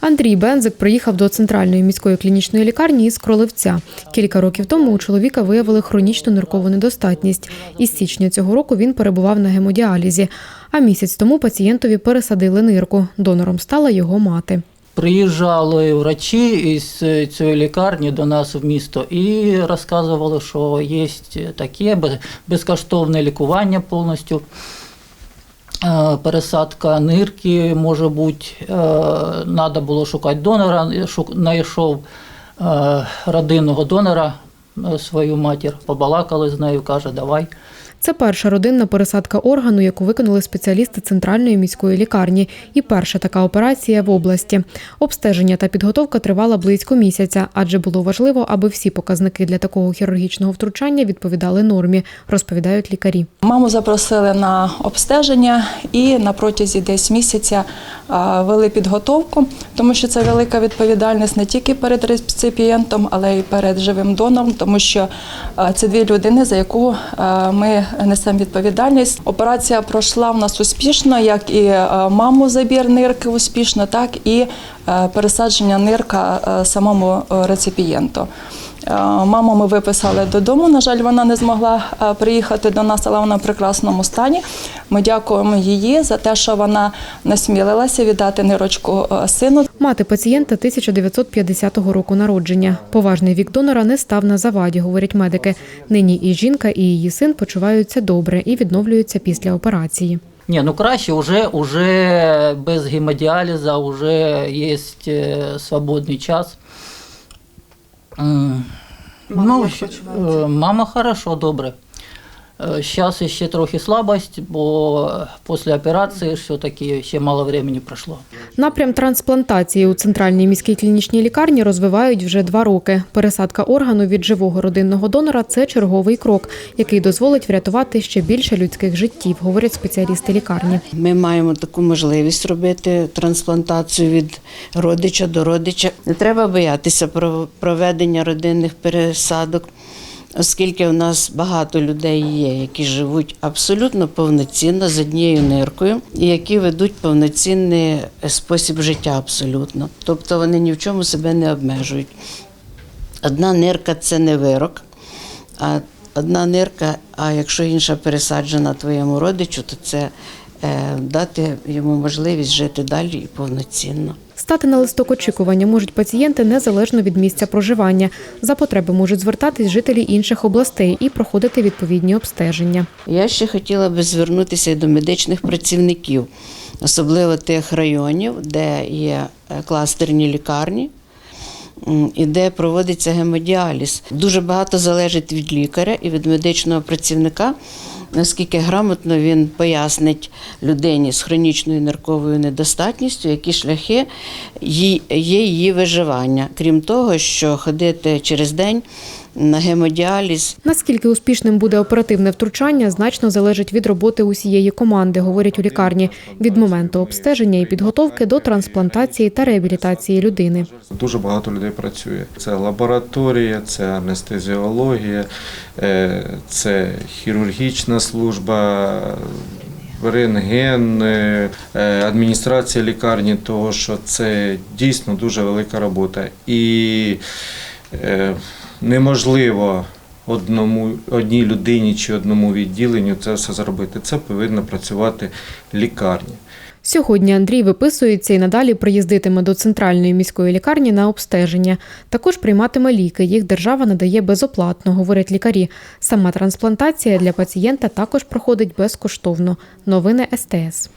Андрій Бензик приїхав до центральної міської клінічної лікарні із Кроливця. Кілька років тому у чоловіка виявили хронічну ниркову недостатність. Із січня цього року він перебував на гемодіалізі. А місяць тому пацієнтові пересадили нирку. Донором стала його мати. Приїжджали врачі із е, цієї лікарні до нас в місто і розказували, що є таке безкоштовне лікування повністю. Е, Пересадка нирки може бути, треба було шукати донора. Знайшов е, родинного донора, е, свою матір, побалакали з нею, каже, давай. Це перша родинна пересадка органу, яку виконали спеціалісти центральної міської лікарні, і перша така операція в області. Обстеження та підготовка тривала близько місяця, адже було важливо, аби всі показники для такого хірургічного втручання відповідали нормі, розповідають лікарі. Маму запросили на обстеження і на протязі десь місяця вели підготовку, тому що це велика відповідальність не тільки перед реципієнтом, але й перед живим донором, тому що це дві людини, за яку ми несемо відповідальність. Операція пройшла в нас успішно, як і маму забір нирки успішно, так і пересадження нирка самому реципієнту. Маму ми виписали додому. На жаль, вона не змогла приїхати до нас, але вона в прекрасному стані. Ми дякуємо її за те, що вона насмілилася віддати нирочку сину. Мати пацієнта 1950 року народження. Поважний вік донора не став на заваді, говорять медики. Нині і жінка, і її син почуваються добре і відновлюються після операції. Ні, ну краще, уже, уже без гемодіалізу, вже є е, свободний час. М, ну, щ- е, мама хорошо, добре. Зараз ще трохи слабость, бо після операції все-таки ще мало времени пройшло. Напрям трансплантації у центральній міській клінічній лікарні розвивають вже два роки. Пересадка органу від живого родинного донора це черговий крок, який дозволить врятувати ще більше людських життів, говорять спеціалісти лікарні. Ми маємо таку можливість робити трансплантацію від родича до родича. Не треба боятися про- проведення родинних пересадок, оскільки у нас багато людей є, які живуть абсолютно повноцінно з однією ниркою і які ведуть повноцінний спосіб життя абсолютно. Тобто вони ні в чому себе не обмежують. Одна нирка це не вирок, а одна нирка, а якщо інша пересаджена твоєму родичу, то це е, дати йому можливість жити далі і повноцінно. Стати на листок очікування можуть пацієнти незалежно від місця проживання. За потреби можуть звертатись жителі інших областей і проходити відповідні обстеження. Я ще хотіла би звернутися до медичних працівників, особливо тих районів, де є е, кластерні лікарні. І де проводиться гемодіаліз. Дуже багато залежить від лікаря і від медичного працівника, наскільки грамотно він пояснить людині з хронічною нирковою недостатністю, які шляхи є її виживання. Крім того, що ходити через день на гемодіаліз Наскільки успішним буде оперативне втручання, значно залежить від роботи усієї команди, говорять у лікарні, від моменту обстеження і підготовки до трансплантації та реабілітації людини. Дуже багато людей працює. Це лабораторія, це анестезіологія, е, це хірургічна служба, рентген, е, адміністрація лікарні, того що це дійсно дуже велика робота. І е, неможливо одному, одній людині чи одному відділенню це все зробити. Це повинна працювати лікарня. Сьогодні Андрій виписується і надалі приїздитиме до центральної міської лікарні на обстеження. Також прийматиме ліки. Їх держава надає безоплатно, говорять лікарі. Сама трансплантація для пацієнта також проходить безкоштовно. Новини СТС.